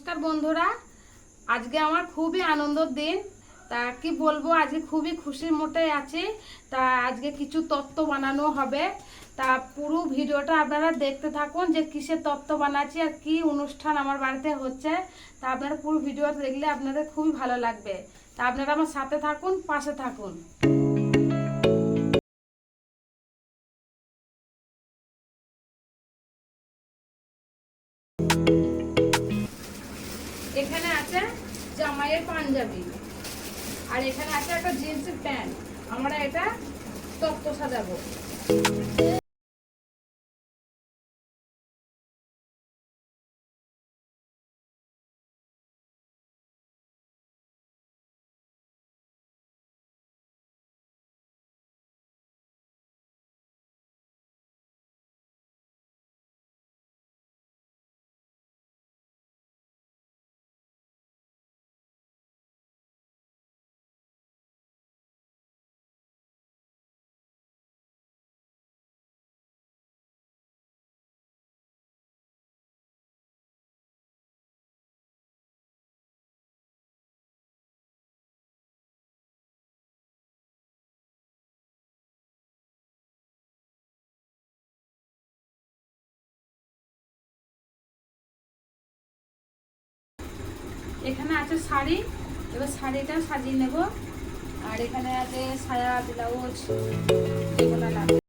নমস্কার বন্ধুরা। আজকে আমার খুবই আনন্দর দিন। তা কি বলব, আজকে খুবই খুশির মোটে আছি। তা আজকে কিছু তত্ত্ব বানানো হবে। তা পুরো ভিডিওটা আপনারা দেখতে থাকুন যে কিসের তত্ত্ব বানাচ্ছি আর কি অনুষ্ঠান আমার বাড়িতে হচ্ছে। তা আপনারা পুরো ভিডিওটা দেখলে আপনাদের খুবই ভালো লাগবে। তা আপনারা আমার সাথে থাকুন, পাশে থাকুন। আছে জামাইয়ের পাঞ্জাবি। আর এখানে আছে একটা জিন্সের প্যান্ট আমরা এটা তত্ত্ব সাজাবো। এখানে আছে শাড়ি এবার শাড়িটা সাজিয়ে নেব। আর এখানে আছে সায়া ব্লাউজ এগুলো লাগবে।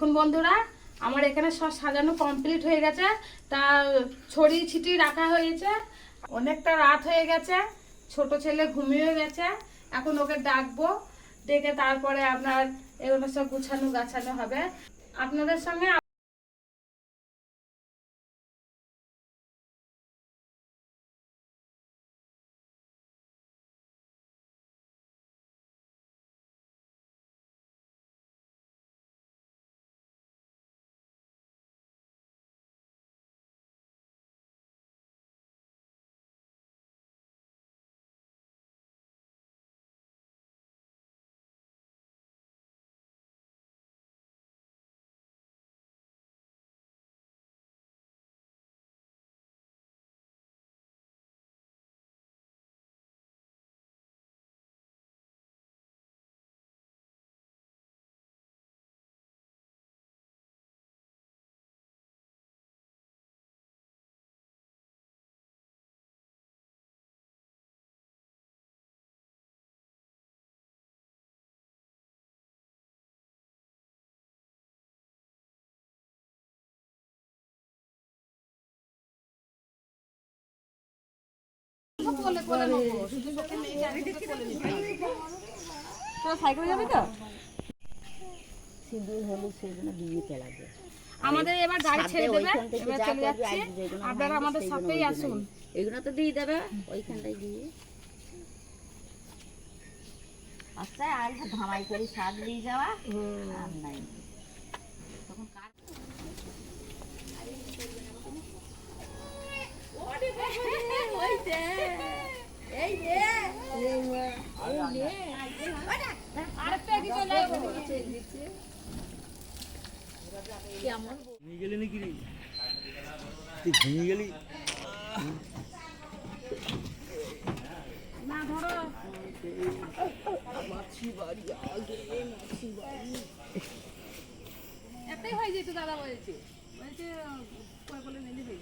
এখন বন্ধুরা, আমার এখানে সব সাজানো কমপ্লিট হয়ে গেছে। তা ছড়িয়ে ছিটিয়ে রাখা হয়েছে। অনেকটা রাত হয়ে গেছে। ছোট ছেলে ঘুমিয়ে গেছে। এখন ওকে ডাকবো। ডেকে তারপরে আপনার এগুলো সব গুছানো গাছানো হবে। আপনাদের সঙ্গে সাইকেলে যাবি তো সিঁদুর হলুদ সেগুলো বিয়েতে লাগে আমাদের এবার গাড়ি ছেড়ে দেবে এবার চলে যাচ্ছি আপনারা আমাদের সাথেই আসুন। এগুলো তো দিয়ে দেবে ওইখানটায় দিয়ে আচ্ছা আর ধামাই করে শাক দিয়ে যাওয়া আর নাই। তখন কার ঘুমিয়ে তাড়াতাড়ি হয়ে যেত দাদা বলছে বলছে করে বলে যাবে